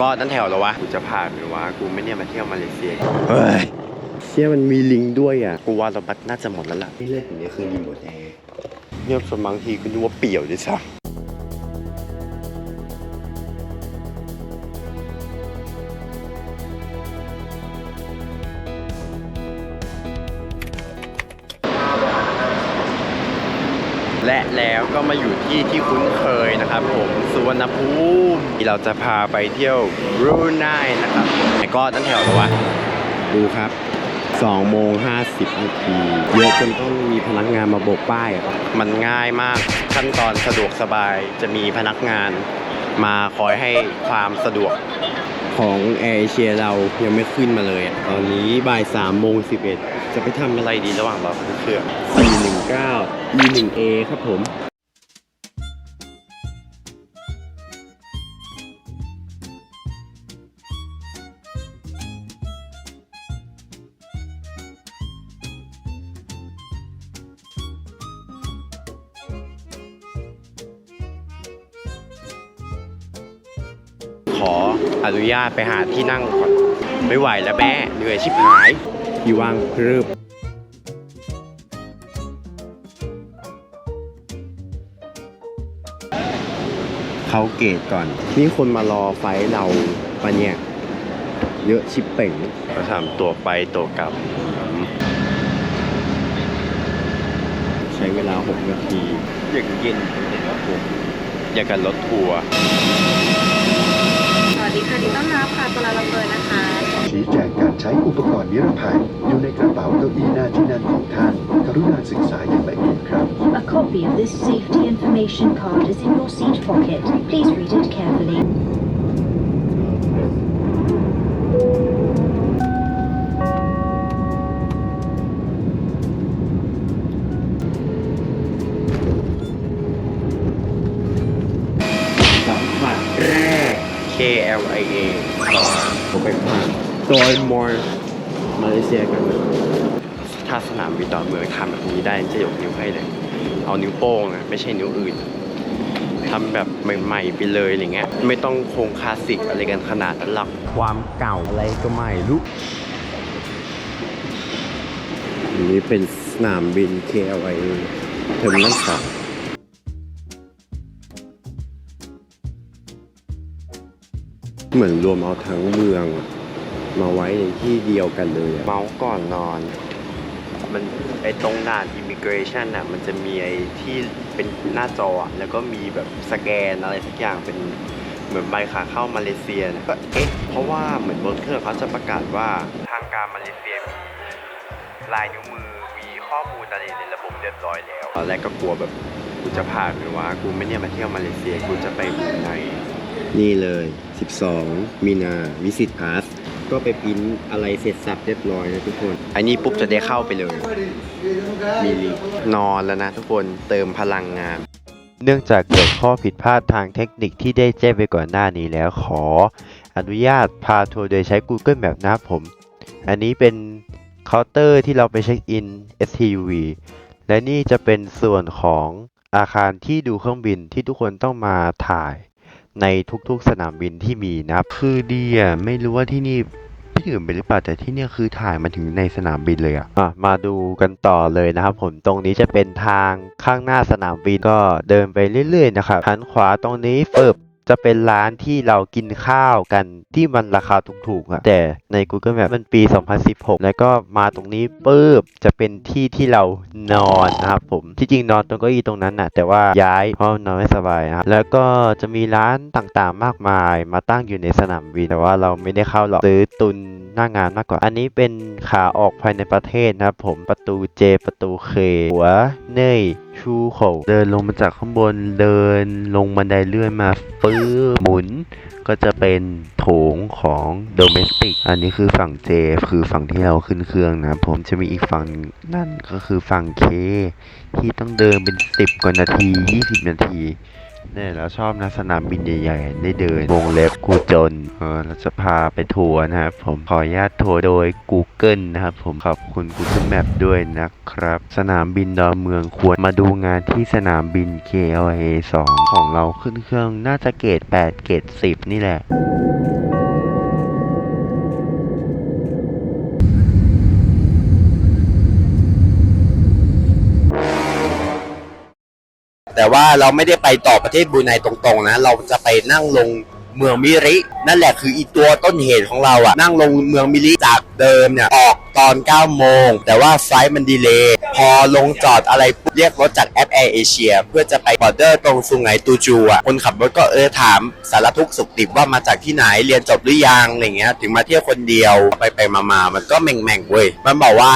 ก็นั่นแถวแล้ววะ กูจะผ่านหรือวะ กูไม่เนี่ยมาเที่ยวมาเลเซีย เฮ้ยเชี่ยมันมีลิงด้วยอะ กูว่าเราบัตน่าจะหมดแล้วล่ะนี่เล่นอย่างนี้คือรีโมทแอร์เนี่ยสวนบางทีกูนึกว่าเปี่ยวด้วยซ้ำ และแล้วก็มาอยู่ที่ที่คุ้นเคยนะครับผมสุวรรณภูมิที่เราจะพาไปเที่ยวบรูไนนะครับไอ้ก็นั่นแถวแล้ววะดูครับ2โมง50นาทีเยอะจนต้องมีพนักงานมาโบกป้ายอะมันง่ายมากขั้นตอนสะดวกสบายจะมีพนักงานมาคอยให้ความสะดวกของแอร์เอเชียเรายังไม่ขึ้นมาเลยอะตอนนี้บ่าย3โมง11 จะไปทำอะไรดีระหว่างรอขึ้นเครื่อง419 E1A ครับผมขออนุญาตไปหาที่นั่งก่อน ไม่ไหวแล้วแม่เหนื่อยชิบหาย ที่ว่างพรึบเขาเกตก่อน นี่คนมารอไฟล์เราปะเนี่ย เยอะชิบเป่งก็ทำตัวไปตัวกลับ ใช้เวลา 6 นาที อย่างเย็นเลยครับผมอยากกันรถทัวร์สวัสดีค่ะดิต้อนรับค่ะตัวลาลัมเบอร์นะคะ ชี้แจงการใช้อุปกรณ์นิรภัย อยู่ในกระเป๋าเก้าอี้หน้าที่นั่งของท่าน กรุณาศึกษาอย่างละเอียดครับ A copy of this safety information card is in your seat pocket. Please read it carefully. ดอนเมืองทำแบบนี้ได้จะยกนิ้วให้เลย เอานิ้วโป้งนะไม่ใช่นิ้วอื่นทำแบบใหม่ๆไปเลยอะไรเงี้ยไม่ต้องโครงคลาสสิกอะไรกันขนาดนั้นหรอกความเก่าอะไรก็ไม่รู้อันนี้เป็นสนามบิน KLIA เทอร์มินอลสองเหมือนรวมเอาทั้งเมืองอะมาไว้ในที่เดียวกันเลยอะเมาส์ก่อนนอน มันไอตรงด่านอิมิเกรชันอะมันจะมีไอที่เป็นหน้าจออะแล้วก็มีแบบสแกนอะไรสักอย่างเป็นเหมือนใบขาเข้ามาเลเซียนะก็เอ๊ะเพราะว่าเหมือนบนเครื่องเขาจะประกาศว่าทางการมาเลเซียมีลายนิ้วมือมีข้อมูลอะไรในระบบเรียบร้อยแล้วตอนแรกก็กลัวแบบกูจะพลาดหรือว่ากูไม่เนี่ยมาเที่ยวมาเลเซียกูจะไปบรูไนนี่เลย 12 มีนาวิสิตพาส ก็ไปพิมพ์อะไรเสร็จสับเรียบร้อยนะทุกคน อันนี้ปุ๊บจะได้เข้าไปเลย มีลิงก์นอนแล้วนะทุกคนเติมพลังงาน เนื่องจากเกิดข้อผิดพลาดทางเทคนิคที่ได้แจ้งไปก่อนหน้านี้แล้วขอ อนุญาตพาทัวร์โดยใช้ Google Map นะครับผม อันนี้เป็นเคาน์เตอร์ที่เราไปเช็คอิน STUV และนี่จะเป็นส่วนของอาคารที่ดูเครื่องบินที่ทุกคนต้องมาถ่าย ในทุกๆสนามบินที่มีนะครับ คือดีอะไม่รู้ว่าที่นี่ที่อื่นเป็นหรือเปล่าแต่ที่เนี่ยคือถ่ายมาถึงในสนามบินเลยอะอะมาดูกันต่อเลยนะครับ ผมตรงนี้จะเป็นทางข้างหน้าสนามบินก็เดินไปเรื่อยๆนะครับหันขวาตรงนี้เปิบ จะเป็นร้านที่เรากินข้าวกันที่มันราคาถูกๆอะแต่ใน Google Map มันปี 2016 แล้วก็มาตรงนี้ปุ๊บจะเป็นที่ที่เรานอนนะครับผมที่จริงนอนตรงเก้าอี้ตรงนั้นน่ะแต่ว่าย้ายเพราะนอนไม่สบายนะครับแล้วก็จะมีร้านต่างๆมากมาย มาตั้งอยู่ในสนามบินแต่ว่าเราไม่ได้เข้าหรอกซื้อตุนหน้างานมากกว่า อันนี้เป็นขาออกภายในประเทศนะครับผมประตู J ประตู K หัวเนย ชูโขเดินลงมาจากข้างบนเดินลงบันไดเลื่อนมาฟื้หมุน ก็จะเป็นโถงของโดเมสติกอันนี้คือฝั่ง J คือฝั่งที่เราขึ้นเครื่องนะ ผมจะมีอีกฝั่งนั่นก็คือฝั่ง K ที่ต้องเดินเป็น 10 กว่านาที 20 นาที เนี่ยเราชอบนะสนามบินใหญ่ๆได้เดินวงเล็บกูจนเออเราจะพาไปทัวร์นะครับผมขออนุญาตทัวร์โดย Google นะครับผมขอบคุณ Google Map ด้วยนะครับ สนามบินดอนเมืองควรมาดูงานที่สนามบิน KLA 2 ของเราขึ้นเครื่องน่าจะเกรด8เกรด10 นี่แหละ แต่ว่าเราไม่ได้ไปต่อประเทศบรูไนตรงๆนะ เราจะไปนั่งลงเมืองมิริ นั่นแหละคืออีตัวต้นเหตุของเราอะนั่งลงเมืองมิริจากเดิมเนี่ยออกตอน 9 โมง แต่ว่าไฟล์มันดีเลย์พอลงจอดอะไรปุ๊บเรียกรถจากแอปแอร์เอเชียเพื่อจะไปบอร์เดอร์ตรงซุงไหงตูจูอะคนขับรถก็เออถามสารทุกข์สุขดิบว่ามาจากที่ไหนเรียนจบหรือยังอะไรเงี้ยถึงมาเที่ยวคนเดียวไปไปๆมาๆมันก็แม่งๆเว้ยมันบอกว่า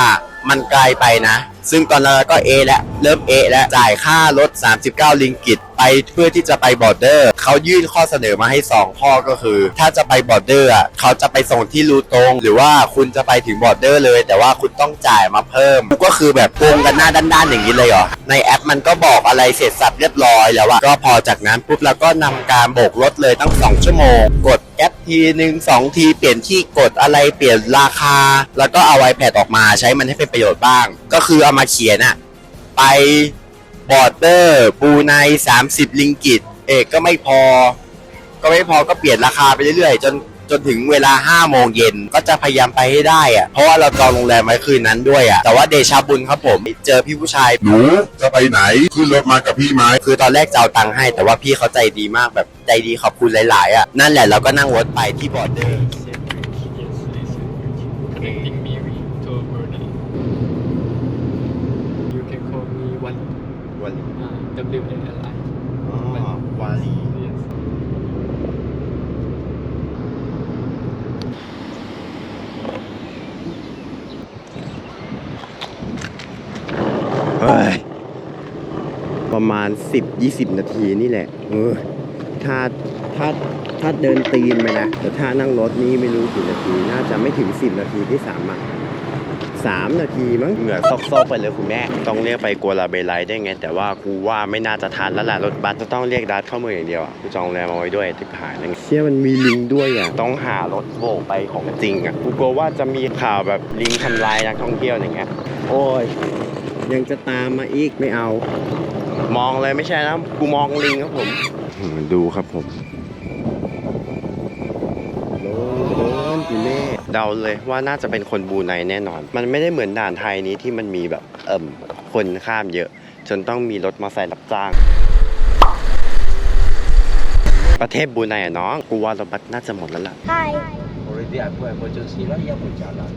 มันไกลไปนะ ซึ่งตอนนั้นก็เอแล้วเริ่มเอแล้วจ่ายค่ารถ 39 ลิงกิตไปเพื่อที่จะไปบอร์เดอร์เขายื่นข้อเสนอมาให้ 2 ข้อก็คือ ถ้าจะไปบอร์เดอร์อะเขาจะไปส่งที่รูตรงหรือว่าคุณจะไปถึงบอร์เดอร์เลย แต่ว่าคุณต้องจ่ายมาเพิ่ม ก็คือแบบโกงกันหน้าด้านๆอย่างนี้เลยเหรอในแอปมันก็บอกอะไรเสร็จสับเรียบร้อยแล้วอะก็พอจากนั้นปุ๊บเราก็นำการโบกรถเลยตั้ง 2 ชั่วโมง กดแอปทีหนึ่งสองทีเปลี่ยนที่กดอะไรเปลี่ยนราคา แล้วก็เอา iPad ออกมาใช้มันให้เป็นประโยชน์บ้าง ก็คือเอามาเขียนอะไป บอร์เดอร์ปูไน30 ลิงกิต เอกก็ไม่พอ ก็ไม่พอก็เปลี่ยนราคาไปเรื่อยๆ จนจนถึงเวลา 5 โมงเย็นก็จะพยายามไปให้ได้อะเพราะว่าเราจองโรงแรมไว้คืนนั้นด้วยอะแต่ว่าเดชาบุญครับผม เจอพี่ผู้ชาย หนูจะไปไหนขึ้นรถมากับพี่ไหมคือตอนแรกจะเอาตังค์ให้ แต่ว่าพี่เขาใจดีมากแบบใจดีขอบคุณหลาย ๆอะนั่นแหละเราก็นั่งรถไปที่บอร์เดอร์ connecting Miri to Brunei. You can call me Wali. วาลี Uh, W A L I. วาลี Yes. เฮ้ยประมาณ 10-20 นาทีนี่แหละเออถ้าถ้าถ้าเดินตีนไปนะแต่ถ้านั่งรถนี่ไม่รู้กี่นาที น่าจะไม่ถึง 10 นาทีที่สามอะ สามนาทีมั้งเหงื่อซอกๆไปเลยคุณแม่ ต้องเรียกไปกัวลาเบไลได้ไง แต่ว่ากูว่าไม่น่าจะทันแล้วล่ะรถบัสจะต้องเรียกดัสเข้าเมืองอย่างเดียวอะกูจองโรงแรมเอาไว้ด้วยติดหายแล้วเชี่ยมันมีลิงด้วยอะต้องหารถโบกไปของจริงอะกูกลัวว่าจะมีข่าวแบบลิงทำลายนักท่องเที่ยวอย่างเงี้ยโอ้ยยังจะตามมาอีกไม่เอา มองเลยไม่ใช่นะกูมองลิงครับผม ดูครับผมโดนคุณแม่ เดาเลยว่าน่าจะเป็นคนบรูไนแน่นอน มันไม่ได้เหมือนด่านไทยนี้ที่มันมีแบบเอิ่มคนข้ามเยอะ จนต้องมีรถมอเตอร์ไซค์รับจ้าง ประเทศบรูไนอะน้องกูว่ารถบัสน่าจะหมดแล้วล่ะ Already I put emergency lah, ya pun jalan.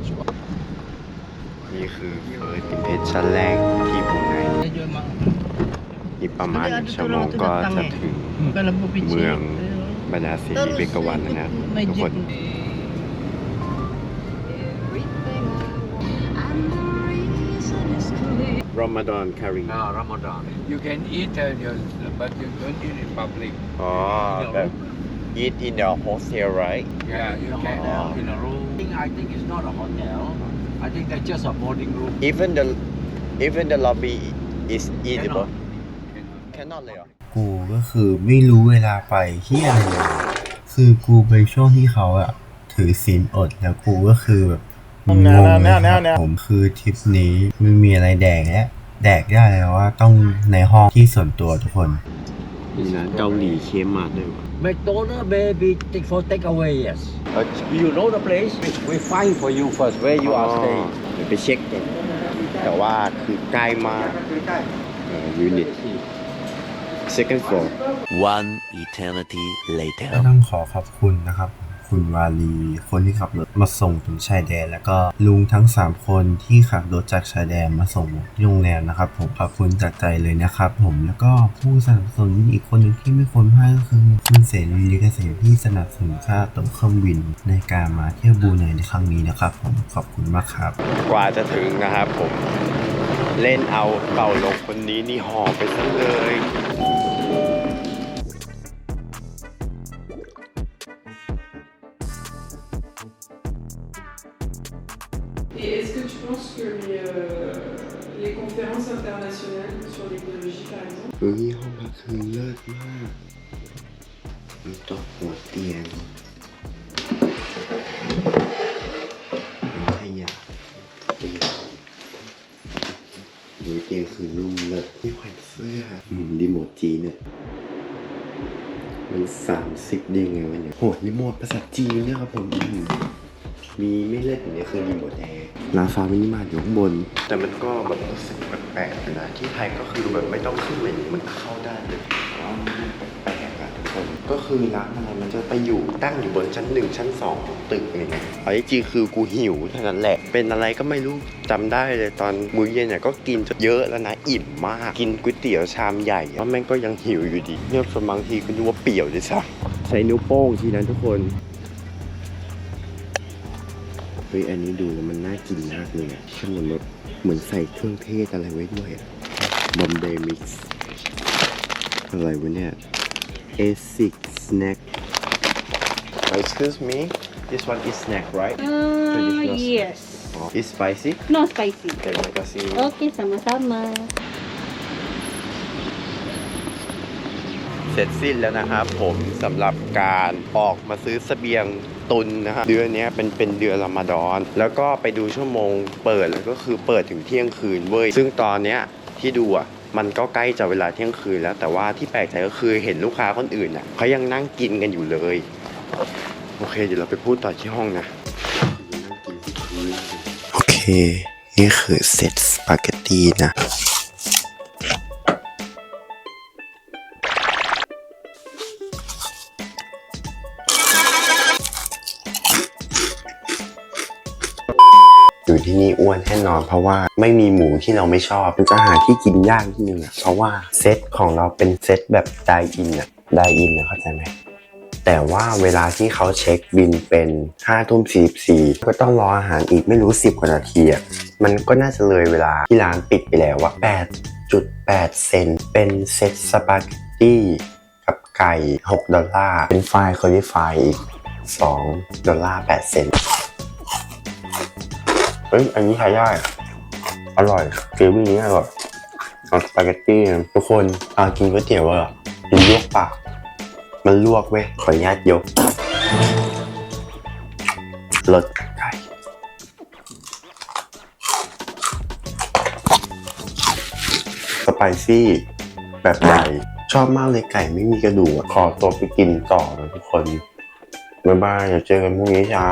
นี่คือเฟิร์สอิมเพรสชั่นแรกที่บรูไนอีกประมาณหนึ่งชั่วโมงก็จะถึงเมืองบรรดาศรีเบกวันแล้วนะทุกคนร อมฎอนคารี Ah, Ramadan. You can eat, uh, your, but you don't eat in public. อ๋อแบบ eat in the hostel right Yeah, you can uh, in a room. I think, I think it's not a hotel. I think that's just a boarding room. even the even the lobby is eatable Cannot. cannot เลยเหรอกูก็คือไม่รู้เวลาไปที่อะไรเลยคือกูไปช่วงที่เขาอะถือศีลอดแล้วกูก็คือแบบ งงเลยครับผมคือทริปนี้ไม่มีอะไรแดกแล้วแดกได้แล้วว่าต้องในห้องที่ส่วนตัวทุกคนนี่นะเกาหลีเค็มมากด้วยว่ะ McDonald's maybe take for takeaway, yes. But you know the place? We, we find for you first where you are staying. เดี๋ยวไปเช็คกันแต่ว่าคือใกล้มากยูนิต second floor One eternity later. ก็ต้องขอขอบคุณนะครับ คุณวาลี คนที่ขับรถมาส่งถึงชายแดน แล้วก็ลุงทั้ง 3 คนที่ขับรถจากชายแดนมาส่งที่โรงแรมนะครับ ผมขอบคุณจากใจเลยนะครับ ผมแล้วก็ผู้สนับสนุนอีกคนหนึ่งที่ไม่ควรพลาดก็คือคุณเสรีลิเกษตรที่สนับสนุนค่าตั๋วเครื่องบินในการมาเที่ยวบูไนในครั้งนี้นะครับ ผมขอบคุณมากครับ กว่าจะถึงนะครับผมเล่นเอาเป่าลงคนนี้นี่หอไปซะเลย l'écologie, par exemple, เฮ้ยห้องพักคือเลิศมากมันตกหัวเตียงขยะเตียงหัวเตียงคือนุ่มเลิศที่แขวนเสื้ออืมรีโมทจีนเนี่ยมันสามสิบได้ไงวะเนี่ยโหรีโมทภาษาจีนเนี่ยครับผม มีไม่เล่นอย่างนี้คือรีโมทแอร์ ร้านฟ้ามินิมาร์ทอยู่ข้างบน แต่มันก็แบบรู้สึกแปลกๆนะที่ไทยก็คือแบบไม่ต้องขึ้นมาอย่างนี้มันเข้าได้เลยแต่ว่ามันแปลกๆอะทุกคนก็คือร้านอะไรมันจะไปอยู่ตั้งอยู่บนชั้นหนึ่งชั้นสองของตึกอย่างเงี้ยเอาจริงๆคือกูหิวเท่านั้นแหละ เป็นอะไรก็ไม่รู้จำได้เลยตอนมื้อเย็นเนี่ยก็กินจนเยอะแล้วนะอิ่มมาก กินก๋วยเตี๋ยวชามใหญ่ว่าแม่งก็ยังหิวอยู่ดีเนี่ยส่วนบางทีก็นึกว่าเปรี้ยวด้วยซ้ำใช้นิ้วโป้งทีนั้นทุกคนเฮ้ยอันนี้ดูแล้วมันน่ากินมากเลยอะขนมแบบเหมือนใส่เครื่องเทศอะไรไว้ด้วยอะบอมเบย์มิกซ์อะไรวะเนี่ย A6 snack excuse me this one is snack right Uh, yes. oh, it's spicy No spicy. terima kasih Okay, sama-sama. เสร็จสิ้นแล้วนะครับผมสำหรับการออกมาซื้อเสบียงตุนนะครับเดือนนี้เป็นเป็นเดือนรอมฎอน แล้วก็ไปดูชั่วโมงเปิดแล้วก็คือเปิดถึงเที่ยงคืนเว้ยซึ่งตอนเนี้ยที่ดูอะมันก็ใกล้จะเวลาเที่ยงคืนแล้ว แต่ว่าที่แปลกใจก็คือเห็นลูกค้าคนอื่นอะเขายังนั่งกินกันอยู่เลย โอเคเดี๋ยวเราไปพูดต่อที่ห้องนะโอเค นี่คือเซตสปาเกตตีนะ อ้วนแน่นอน เพราะว่าไม่มีหมูที่เราไม่ชอบมันจะหาที่กินยากนิดนึงอะเพราะว่าเซตของเราเป็นเซตแบบไดอินอะไดอินนะเข้าใจไหมแต่ว่าเวลาที่เขาเช็คบินเป็น5ทุ่ม44 ก็ต้องรออาหารอีกไม่รู้ 10 กว่านาทีอะมันก็น่าจะเลยเวลาที่ร้านปิดไปแล้วว่า8.8 เซนเป็นเซตสปาเกตตี้กับไก่ 6 ดอลลาร์ เป็นไฟล์คอลิฟายอีก 2 ดอลลาร์ 8 เซน ฮ้ยอันนี้ใช้ได้อร่อยเกรวี่นี้อร่อยเอาสปาเกตตี้ทุกคนอากินก๋วยเตี๋ยวเอะกินลวกปากมันลวกเว้ยขออนุญาตยกรสไก่สไปซี่แบบใหญ่ชอบมากเลยไก่ไม่มีกระดูกขอตัวไปกินต่อนะทุกคนบ๊ายบายเดี๋ยวเจอกันพรุ่งนี้เช้า